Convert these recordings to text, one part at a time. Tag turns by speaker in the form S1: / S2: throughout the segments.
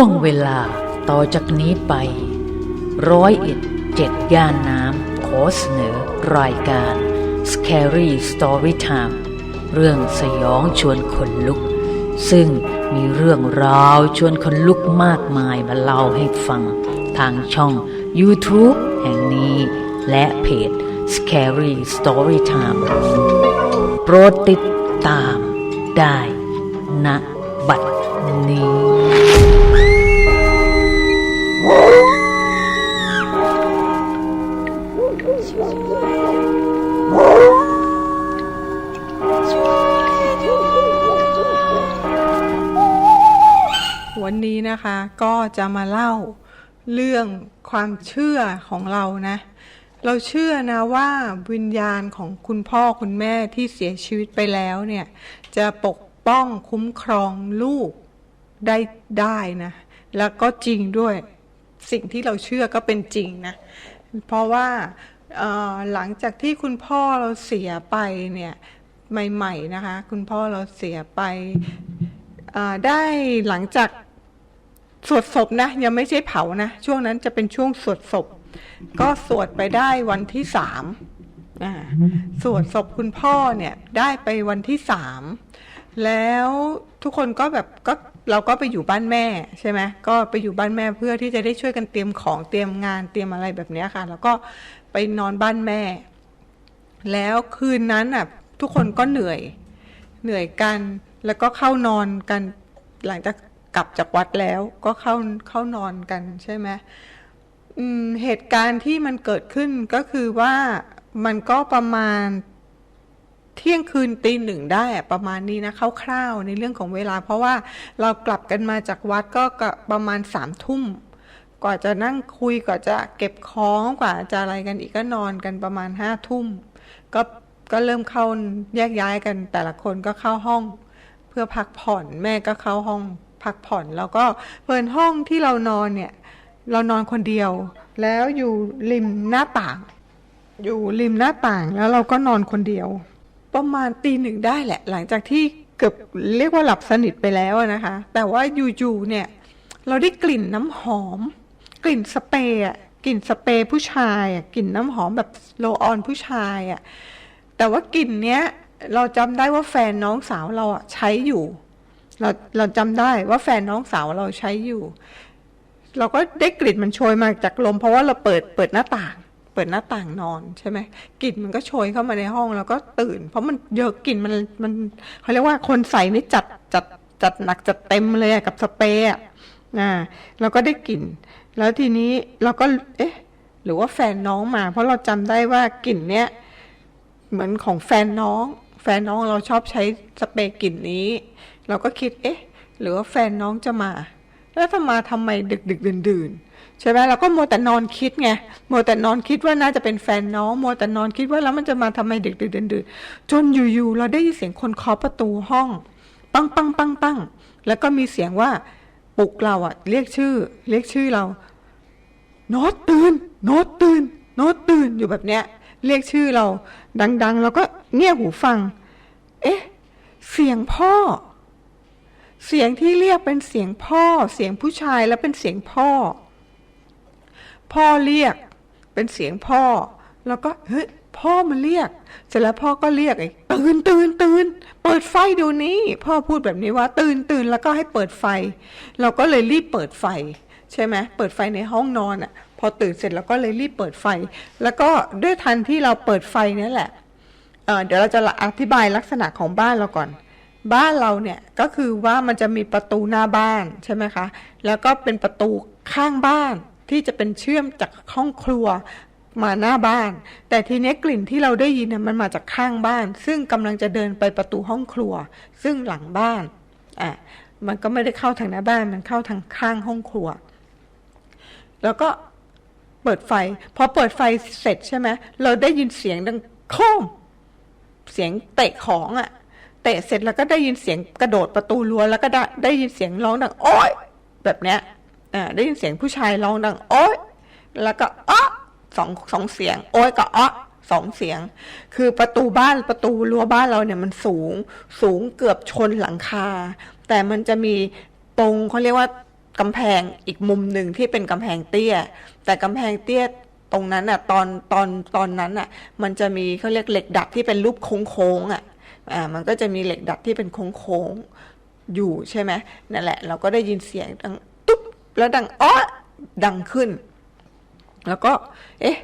S1: ห่วงเวลาต่อจากนี้ไป ร้อยเอ็ดเจ็ดย่านน้ำขอเสนอรายการ Scary Story Time เรื่องสยองชวนขนลุก ซึ่งมีเรื่องราวชวนขนลุกมากมายมาเล่าให้ฟัง ทางช่อง YouTube แห่งนี้ และเพจ Scary Story Time โปรดติดตามได้ณบัดนี้
S2: นี้นะคะ ก็จะมาเล่าเรื่องความเชื่อของเรานะ เราเชื่อนะว่าวิญญาณของคุณพ่อคุณแม่ที่เสียชีวิตไปแล้วเนี่ย จะปกป้องคุ้มครองลูกได้ได้นะ แล้วก็จริงด้วยสิ่งที่เราเชื่อก็เป็นจริงนะ เพราะว่าหลังจากที่คุณพ่อเราเสียไปเนี่ยใหม่ ๆ นะคะ คุณพ่อเราเสียไปได้หลังจาก สวดศพนะยังไม่ใช่เผานะ ช่วงนั้นจะเป็นช่วงสวดศพ ก็สวดไปได้วันที่สามสวดศพคุณพ่อเนี่ยได้ไปวันที่สามแล้วทุกคนก็แบบก็เราก็ไปอยู่บ้านแม่ใช่ไหมก็ไปอยู่บ้านแม่เพื่อที่จะได้ช่วยกันเตรียมของเตรียมงานเตรียมอะไรแบบนี้ค่ะ แล้วก็ไปนอนบ้านแม่ แล้วคืนนั้นอะทุกคนก็เหนื่อยเหนื่อยกัน แล้วก็เข้านอนกันหลังจาก กลับจากวัดแล้วก็เข้าเข้านอนกันใช่ไหมเหตุการณ์ที่มันเกิดขึ้นก็คือว่ามันก็ประมาณเที่ยงคืนตีหนึ่งได้ประมาณนี้นะคร่าวๆในเรื่องของเวลา เพราะว่าเรากลับกันมาจากวัดก็ประมาณสามทุ่มกว่าจะนั่งคุยกว่าจะเก็บของกว่าจะอะไรกันอีกก็นอนกันประมาณห้าทุ่มก็ก็เริ่มเข้าแยกย้ายกันแต่ละคนก็เข้าห้อง เพื่อพักผ่อนแม่ก็เข้าห้อง พักผ่อนแล้วก็เปิดห้องที่เรานอนเนี่ย เรานอนคนเดียว แล้วอยู่ริมหน้าต่าง อยู่ริมหน้าต่างแล้วเราก็นอนคนเดียว ประมาณตีหนึ่งได้แหละ หลังจากที่เกือบเรียกว่าหลับสนิทไปแล้วนะคะ แต่ว่าอยู่ๆเนี่ย เราได้กลิ่นน้ำหอม กลิ่นสเปรย์กลิ่นสเปรย์ผู้ชายกลิ่นน้ำหอมแบบโลออนผู้ชายอะแต่ว่ากลิ่นเนี้ยเราจำได้ว่าแฟนน้องสาวเราอะใช้อยู่ เราเราจำได้ว่าแฟนน้องสาวเราใช้อยู่ เราก็ได้กลิ่นมันโชยมาจากลม เพราะว่าเราเปิดเปิดหน้าต่าง เปิดหน้าต่างนอนใช่ไหมกลิ่นมันก็โชยเข้ามาในห้องแล้วก็ตื่น เพราะมันเยอะกลิ่นมันมันเขาเรียกว่าคนใส่นี่จัดจัดจัดหนักจัดเต็มเลยกับสเปรย์อะอ่าเราก็ได้กลิ่น แล้วทีนี้เราก็เอ๊ะ หรือว่าแฟนน้องมา เพราะเราจำได้ว่ากลิ่นเนี้ยเหมือนของแฟนน้อง แฟนน้องเราชอบใช้สเปรย์กลิ่นนี้ เราก็คิดเอ๊ะ หรือว่าแฟนน้องจะมา แล้วถ้ามาทำไมดึกดึกดื่นดื่นใช่ไหมเราก็มัวแต่นอนคิดไงมัวแต่นอนคิดว่าน่าจะเป็นแฟนน้องมัวแต่นอนคิดว่าแล้วมันจะมาทำไมดึกดึกดื่นดื่นจนอยู่ๆเราได้ยินเสียงคนเคาะประตูห้อง ปังปังปังปังแล้วก็มีเสียงว่าปลุกเราอะเรียกชื่อ เรียกชื่อเราโน้ตตื่นโน้ตตื่นโน้ตตื่นอยู่แบบเนี้ย เรียกชื่อเรา ดังๆแล้วก็เงี่ยหูฟัง เอ๊ะ เสียงพ่อ เสียงที่เรียกเป็นเสียงพ่อ เสียงผู้ชายแล้วเป็นเสียงพ่อ พ่อเรียก เป็นเสียงพ่อ แล้วก็เฮ้ยพ่อมันเรียก เสร็จแล้วพ่อก็เรียกไอีกตื่นตื่นตื่นเปิดไฟเดูนี้ พ่อพูดแบบนี้ว่า ตื่นตื่นแล้วก็ให้เปิดไฟ เราก็เลยรีบเปิดไฟ ใช่ไหมเปิดไฟในห้องนอนอะ พอตื่นเสร็จเราก็เลยรีบเปิดไฟ แล้วก็ด้วยทันที่เราเปิดไฟนี่แหละเเดี๋ยวเราจะอธิบายลักษณะของบ้านเราก่อน บ้านเราเนี่ยก็คือว่ามันจะมีประตูหน้าบ้านใช่ไหมคะ แล้วก็เป็นประตูข้างบ้านที่จะเป็นเชื่อมจากห้องครัวมาหน้าบ้าน แต่ทีนี้กลิ่นที่เราได้ยินเนี่ยมันมาจากข้างบ้าน ซึ่งกำลังจะเดินไปประตูห้องครัว ซึ่งหลังบ้านอะมันก็ไม่ได้เข้าทางหน้าบ้านมันเข้าทางข้างห้องครัว แล้วก็เปิดไฟพอเปิดไฟเสร็จใช่ไหมเราได้ยินเสียงดังโคมเสียงเตะของอะ่ะ ตะเสร็จแล้วก็ได้ยินเสียงกระโดดประตูรั้วแล้วก็ได้ได้ยินเสียงร้องดังโอ๊ยแบบเนี้ยอ่าได้ยินเสียงผู้ชายร้องดังโอ๊ยแล้วก็อ๊ะสองสองเสียง โอ๊ยกับอ๊ะสองเสียง คือประตูบ้านประตูรั้วบ้านเราเนี่ยมันสูงสูงเกือบชนหลังคา แต่มันจะมีตรงเขาเรียกว่ากำแพงอีกมุมหนึ่งที่เป็นกำแพงเตี้ย แต่กำแพงเตี้ยตรงนั้นอะตอนตอนตอนนั้นอะ มันจะมีเขาเรียกเหล็กดัดที่เป็นรูปโค้งๆอะ อ่ามันก็จะมีเหล็กดัดที่เป็นโค้งๆอยู่ใช่ไหมนั่นแหละ เราก็ได้ยินเสียงดังตุ๊บแล้วดังอ้อดังขึ้น แล้วก็ เอ๊ะ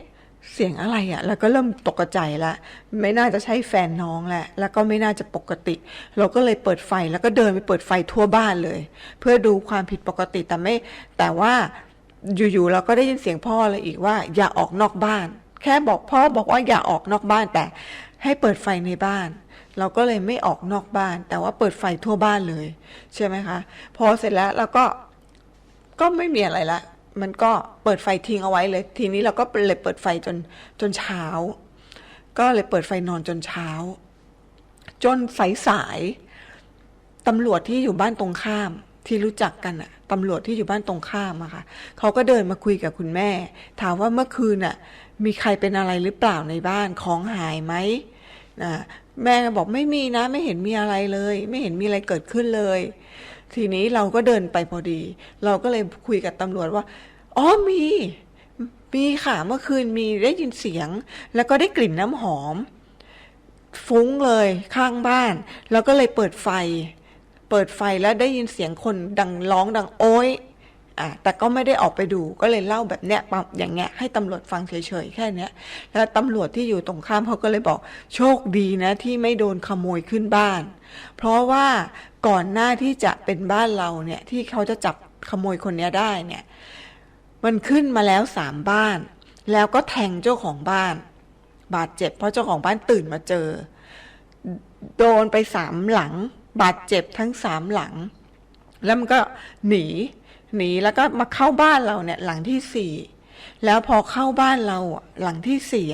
S2: เสียงอะไรอะ่ะ แล้วก็เริ่มตกใจละ ไม่น่าจะใช่แฟนน้องแหละ แล้วก็ไม่น่าจะปกติ เราก็เลยเปิดไฟ แล้วก็เดินไปเปิดไฟทั่วบ้านเลย เพื่อดูความผิดปกติ แต่ไม่ แต่ว่าอยู่ๆเราก็ได้ยินเสียงพ่อเลยอีกว่า อย่าออกนอกบ้าน แค่บอกพ่อบอกว่าอย่าออกนอกบ้านแต่ให้เปิดไฟในบ้าน เราก็เลยไม่ออกนอกบ้าน แต่ว่าเปิดไฟทั่วบ้านเลยใช่ไหมคะ พอเสร็จแล้วเราก็ก็ไม่มีอะไรละ มันก็เปิดไฟทิ้งเอาไว้เลย ทีนี้เราก็เลยเปิดไฟจนจนเช้า ก็เลยเปิดไฟนอนจนเช้า จนสายสายๆตำรวจที่อยู่บ้านตรงข้ามที่รู้จักกันอะตำรวจที่อยู่บ้านตรงข้ามอะค่ะเขาก็เดินมาคุยกับคุณแม่ ถามว่าเมื่อคืนอะมีใครเป็นอะไรหรือเปล่าในบ้านของหายไหมนะ แม่บอกไม่มีนะ ไม่เห็นมีอะไรเลย ไม่เห็นมีอะไรเกิดขึ้นเลย ทีนี้เราก็เดินไปพอดี เราก็เลยคุยกับตำรวจว่าอ๋อมีมีค่ะเมื่อคืนมีได้ยินเสียง แล้วก็ได้กลิ่นน้ำหอม ฟุ้งเลยข้างบ้าน แล้วก็เลยเปิดไฟ เปิดไฟแล้วได้ยินเสียงคนดังร้องดังโอ๊ย อะแต่ก็ไม่ได้ออกไปดูก็เลยเล่าแบบเนี้ยปอย่างเงี้ยให้ตำรวจฟังเฉยๆแค่เนี้ยแล้วตำรวจที่อยู่ตรงข้ามเขาก็เลยบอก โชคดีนะที่ไม่โดนขโมยขึ้นบ้าน เพราะว่าก่อนหน้าที่จะเป็นบ้านเราเนี่ยที่เขาจะจับขโมยคนเนี้ยได้เนี่ย มันขึ้นมาแล้วสามบ้าน แล้วก็แทงเจ้าของบ้าน บาดเจ็บ เพราะเจ้าของบ้านตื่นมาเจอ โดนไปสามหลัง บาดเจ็บทั้งสามหลัง แล้วมันก็หนี หนีแล้วก็มาเข้าบ้านเราเนี่ยหลังที่สี่แล้วพอเข้าบ้านเราหลังที่สี่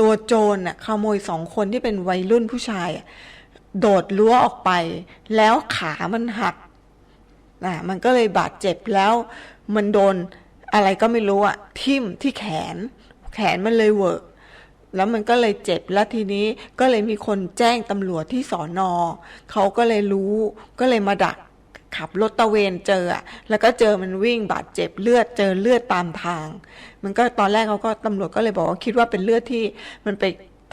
S2: ตัวโจรอะขโมยสองคนที่เป็นวัยรุ่นผู้ชาย โดดรั้วออกไป แล้วขามันหักอะมันก็เลยบาดเจ็บแล้ว มันโดนอะไรก็ไม่รู้อะทิ่มที่แขน แขนมันเลยเวอะแล้วมันก็เลยเจ็บแล้วทีนี้ก็เลยมีคนแจ้งตำรวจที่สอนอเขาก็เลยรู้ก็เลยมาดัก ขับรถตะเวนเจอแล้วก็เจอมันวิ่งบาดเจ็บเลือดเจอเลือดตามทาง มันก็ตอนแรกเขาก็ตำรวจก็เลยบอกว่าคิดว่าเป็นเลือดที่มันไป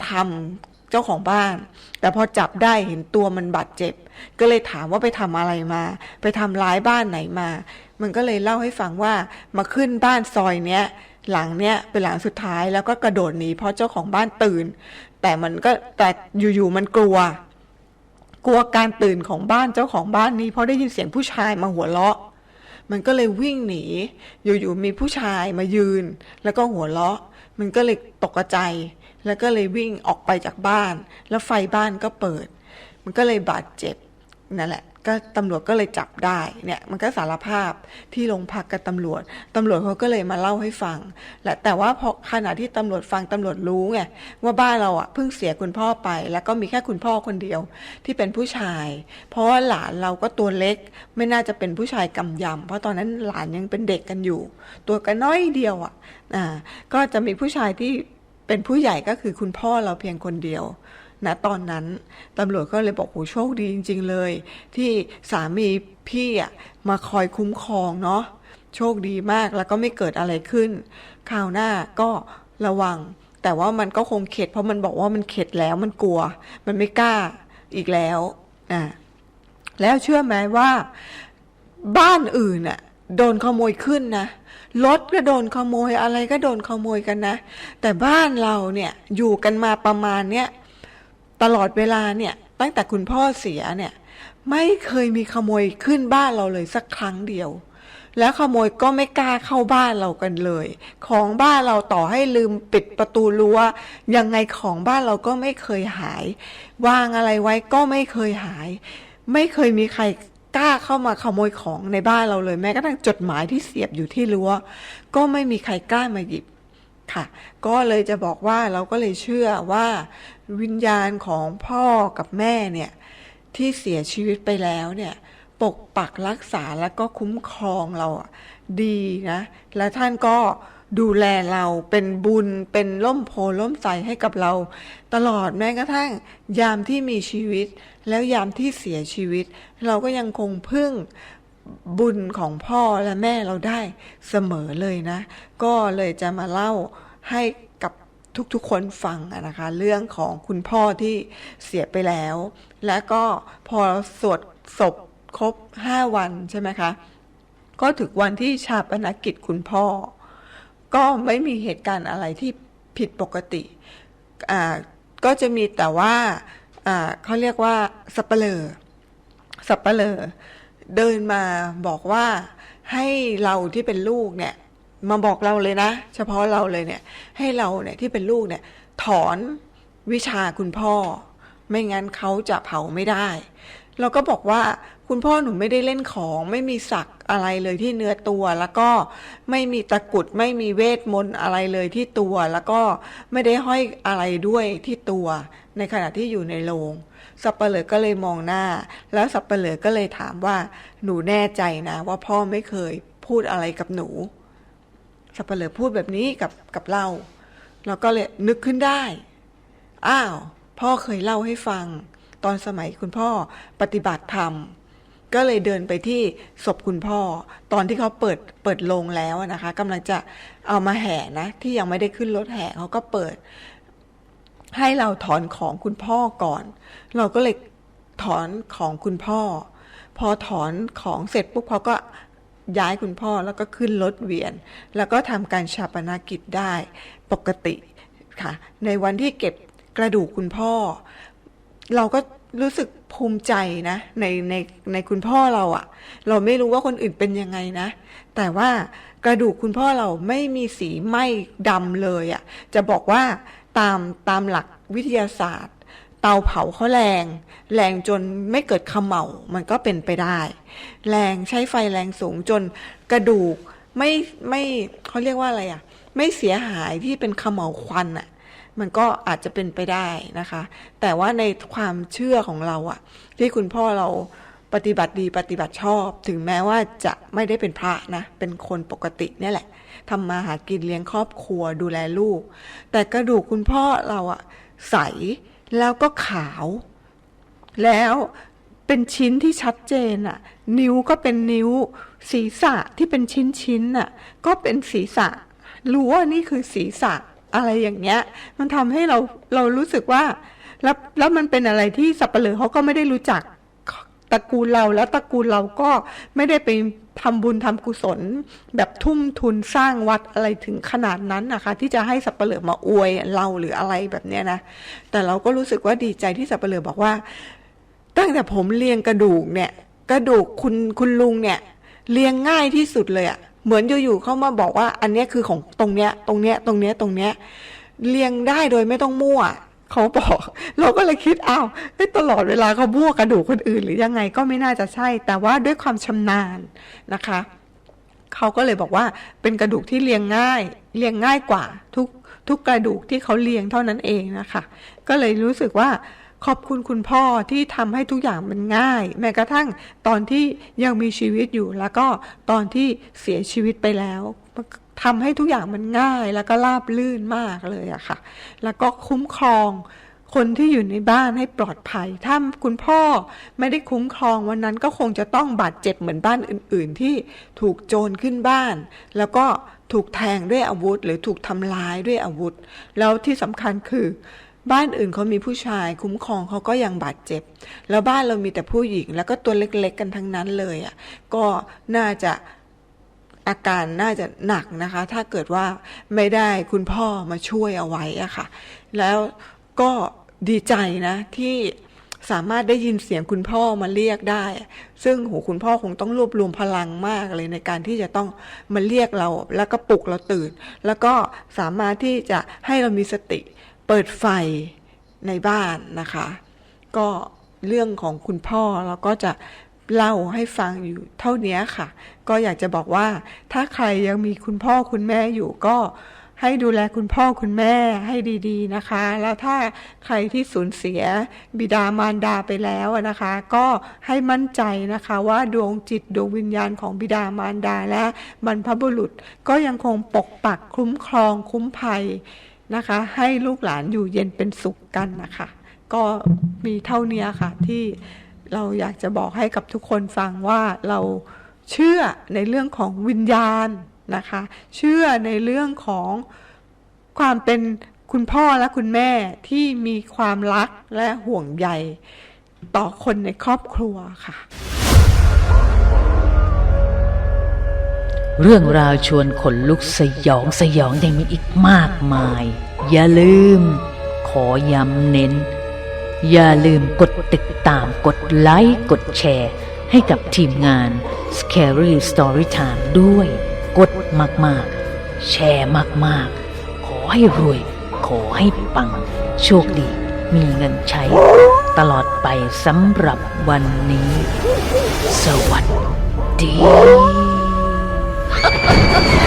S2: ทำเจ้าของบ้าน แต่พอจับได้เห็นตัวมันบาดเจ็บ ก็เลยถามว่าไปทำอะไรมา ไปทำร้ายบ้านไหนมา มันก็เลยเล่าให้ฟังว่ามาขึ้นบ้านซอยเนี้ยหลังเนี้ยเป็นหลังสุดท้ายแล้วก็กระโดดหนีเพราะเจ้าของบ้านตื่น แต่มันก็แต่อยู่ๆมันกลัว กลัวการตื่นของบ้านเจ้าของบ้านนี้เพราะได้ยินเสียงผู้ชายมาหัวเราะ มันก็เลยวิ่งหนี อยู่ๆมีผู้ชายมายืน แล้วก็หัวเราะ มันก็เลยตกใจ แล้วก็เลยวิ่งออกไปจากบ้าน แล้วไฟบ้านก็เปิด มันก็เลยบาดเจ็บ นั่นแหละก็ตำรวจก็เลยจับได้เนี่ยมันก็สารภาพที่โรงพักกับตำรวจตำรวจเขาก็เลยมาเล่าให้ฟัง และแต่ว่าพอขณะที่ตำรวจฟังตำรวจรู้ไงว่าบ้านเราอะเพิ่งเสียคุณพ่อไป แล้วก็มีแค่คุณพ่อคนเดียวที่เป็นผู้ชาย เพราะว่าหลานเราก็ตัวเล็กไม่น่าจะเป็นผู้ชายกำยำเพราะตอนนั้นหลานยังเป็นเด็กกันอยู่ ตัวกันน้อยเดียวอะอ่าก็จะมีผู้ชายที่เป็นผู้ใหญ่ก็คือคุณพ่อเราเพียงคนเดียว ณตอนนั้นตำรวจก็เลยบอกโหโชคดีจริง ๆเลย ที่สามีพี่อะมาคอยคุ้มครองเนาะโชคดีมากแล้วก็ไม่เกิดอะไรขึ้นคราวหน้าก็ระวัง แต่ว่ามันก็คงเข็ด เพราะมันบอกว่ามันเข็ดแล้วมันกลัว มันไม่กล้าอีกแล้วอ่าแล้วเชื่อไหมว่าบ้านอื่นน่ะโดนขโมยขึ้นนะรถก็โดนขโมยอะไรก็โดนขโมยกันนะ แต่บ้านเราเนี่ยอยู่กันมาประมาณเนี้ย ตลอดเวลาเนี่ยตั้งแต่คุณพ่อเสียเนี่ยไม่เคยมีขโมยขึ้นบ้านเราเลยสักครั้งเดียว แล้วขโมยก็ไม่กล้าเข้าบ้านเรากันเลย ของบ้านเราต่อให้ลืมปิดประตูรั้วยังไงของบ้านเราก็ไม่เคยหาย วางอะไรไว้ก็ไม่เคยหาย ไม่เคยมีใครกล้าเข้ามาขโมยของในบ้านเราเลย แม้กระทั่งจดหมายที่เสียบอยู่ที่รั้วก็ไม่มีใครกล้ามาหยิบ ค่ะ ก็เลยจะบอกว่าเราก็เลยเชื่อว่าวิญญาณของพ่อกับแม่เนี่ย ที่เสียชีวิตไปแล้วเนี่ย ปกปักรักษาแล้วก็คุ้มครองเราดีนะ และท่านก็ดูแลเราเป็นบุญเป็นล่มโพล่มใสให้กับเรา ตลอดแม้กระทั่ง ยามที่มีชีวิต แล้วยามที่เสียชีวิต เราก็ยังคงพึ่ง บุญของพ่อและแม่เราได้เสมอเลยนะ ก็เลยจะมาเล่าให้กับทุกๆคนฟังนะคะ เรื่องของคุณพ่อที่เสียไปแล้ว และก็พอสวดศพครบ5วันใช่ไหมคะ ก็ถึงวันที่ชาปนกิจคุณพ่อ ก็ไม่มีเหตุการณ์อะไรที่ผิดปกติอ่าก็จะมีแต่ว่าอ่าเขาเรียกว่าสับเปลอสับเปลอ เดินมาบอกว่าให้เราที่เป็นลูกเนี่ยมาบอกเราเลยนะ เฉพาะเราเลยเนี่ย ให้เราเนี่ยที่เป็นลูกเนี่ย ถอนวิชาคุณพ่อ ไม่งั้นเขาจะเผาไม่ได้ เราก็บอกว่าคุณพ่อหนูไม่ได้เล่นของไม่มีสักอะไรเลยที่เนื้อตัว แล้วก็ไม่มีตะกุดไม่มีเวทมนต์อะไรเลยที่ตัว แล้วก็ไม่ได้ห้อยอะไรด้วยที่ตัว ในขณะที่อยู่ในโรงสับเปลือก็เลยมองหน้า แล้วสับเปลือก็เลยถามว่าหนูแน่ใจนะ ว่าพ่อไม่เคยพูดอะไรกับหนู สับเปลือพูดแบบนี้กับกับเราเราก็เลยนึกขึ้นได้ อ้าว พ่อเคยเล่าให้ฟัง ตอนสมัยคุณพ่อปฏิบัติธรรม ก็เลยเดินไปที่ศพคุณพ่อ ตอนที่เขาเปิดเปิดโลงแล้วนะคะกำลังจะเอามาแห่นะ ที่ยังไม่ได้ขึ้นรถแห่เขาก็เปิด ให้เราถอนของคุณพ่อก่อน เราก็เลยถอนของคุณพ่อ พอถอนของเสร็จปุ๊บเขาก็ย้ายคุณพ่อแล้วก็ขึ้นรถเวียน แล้วก็ทำการชาปนกิจได้ปกติค่ะ ในวันที่เก็บกระดูกคุณพ่อ เราก็รู้สึกภูมิใจนะในในในคุณพ่อเราอะเราไม่รู้ว่าคนอื่นเป็นยังไงนะ แต่ว่ากระดูกคุณพ่อเราไม่มีสีไหม้ดำเลยอะจะบอกว่าตามตามหลักวิทยาศาสตร์ เตาเผาเขาแรง แรงจนไม่เกิดขมเหลามันก็เป็นไปได้ แรงใช้ไฟแรงสูงจนกระดูกไม่ไม่เขาเรียกว่าอะไรอะไม่เสียหายที่เป็นขมเหลาควันอะ มันก็อาจจะเป็นไปได้นะคะ แต่ว่าในความเชื่อของเราอะที่คุณพ่อเราปฏิบัติดีปฏิบัติชอบ ถึงแม้ว่าจะไม่ได้เป็นพระนะ เป็นคนปกติเนี่ยแหละทำมาหากินเลี้ยงครอบครัวดูแลลูก แต่กระดูกคุณพ่อเราอะใสแล้วก็ขาว แล้วเป็นชิ้นที่ชัดเจนอะนิ้วก็เป็นนิ้ว ศีรษะที่เป็นชิ้นชิ้นๆน่ะก็เป็นศีรษะ รู้ว่านี่คือศีรษะ อะไรอย่างเงี้ย มันทำให้เราเรารู้สึกว่า แล้วแล้วมันเป็นอะไรที่สับปะเหร่อเขาก็ไม่ได้รู้จักตระกูลเราแล้วตระกูลเราก็ไม่ได้ไปทำบุญทำกุศล แบบทุ่มทุนสร้างวัดอะไรถึงขนาดนั้นนะคะ ที่จะให้สับปะเหร่อมาอวยเราหรืออะไรแบบเนี้ยนะ แต่เราก็รู้สึกว่าดีใจที่สับปะเหร่อบอกว่า ตั้งแต่ผมเรียงกระดูกเนี่ย กระดูกคุณคุณลุงเนี่ยเรียงง่ายที่สุดเลยอะ เหมือนอยู่ๆเข้ามาบอกว่า อันนี้คือของตรงเนี้ย ตรงเนี้ย ตรงเนี้ย ตรงเนี้ย เรียงได้โดยไม่ต้องมั่วเขาบอก เราก็เลยคิดอ้าวเอ้ยตลอดเวลาเขามั่วกระดูกคนอื่น หรือยังไงก็ไม่น่าจะใช่ แต่ว่าด้วยความชำนาญนะคะเขาก็เลยบอกว่าเป็นกระดูกที่เรียงง่าย เรียงง่ายกว่าทุกทุกกระดูกที่เขาเรียงเท่านั้นเองนะคะ ก็เลยรู้สึกว่า ขอบคุณคุณพ่อที่ทำให้ทุกอย่างมันง่าย แม้กระทั่งตอนที่ยังมีชีวิตอยู่ แล้วก็ตอนที่เสียชีวิตไปแล้วทำให้ทุกอย่างมันง่าย แล้วก็ราบลื่นมากเลยอะค่ะ แล้วก็คุ้มครองคนที่อยู่ในบ้านให้ปลอดภัย ถ้าคุณพ่อไม่ได้คุ้มครองวันนั้นก็คงจะต้องบาดเจ็บเหมือนบ้านอื่น ๆ ที่ถูกโจรขึ้นบ้าน แล้วก็ถูกแทงด้วยอาวุธ หรือถูกทำร้ายด้วยอาวุธ แล้วที่สำคัญคือ บ้านอื่นเขามีผู้ชาย คุ้มครองเขาก็ยังบาดเจ็บ แล้วบ้านเรามีแต่ผู้หญิง แล้วก็ตัวเล็กๆกันทั้งนั้นเลยอะก็น่าจะอาการน่าจะหนักนะคะ ถ้าเกิดว่าไม่ได้คุณพ่อมาช่วยเอาไว้อะค่ะ แล้วก็ดีใจนะที่สามารถได้ยินเสียงคุณพ่อมาเรียกได้ ซึ่งโหคุณพ่อคงต้องรวบรวมพลังมากเลยในการที่จะต้องมาเรียกเรา แล้วก็ปลุกเราตื่น แล้วก็สามารถที่จะให้เรามีสติ เปิดไฟในบ้านนะคะ ก็เรื่องของคุณพ่อเราก็จะเล่าให้ฟังอยู่เท่านี้ค่ะ ก็อยากจะบอกว่าถ้าใครยังมีคุณพ่อคุณแม่อยู่ก็ให้ดูแลคุณพ่อคุณแม่ให้ดีๆนะคะ แล้วถ้าใครที่สูญเสียบิดามารดาไปแล้วนะคะ ก็ให้มั่นใจนะคะว่าดวงจิตดวงวิญญาณของบิดามารดาและบรรพบุรุษ ก็ยังคงปกปักคุ้มครองคุ้มภัย นะคะ ให้ลูกหลานอยู่เย็นเป็นสุขกันนะคะ ก็มีเท่านี้ค่ะที่เราอยากจะบอกให้กับทุกคนฟังว่าเราเชื่อในเรื่องของวิญญาณนะคะ เชื่อในเรื่องของความเป็นคุณพ่อและคุณแม่ที่มีความรักและห่วงใยต่อคนในครอบครัวค่ะ
S1: เรื่องราวชวนขนลุกสยองสยองยังมีอีกมากมาย อย่าลืม ขอย้ำเน้น อย่าลืมกดติดตามกดไลค์กดแชร์ ให้กับทีมงาน Scary Storytime ด้วย กดมากๆ แชร์มากๆ ขอให้รวย ขอให้ปัง โชคดี มีเงินใช้ ตลอดไปสำหรับวันนี้ สวัสดี Ha ha ha ha!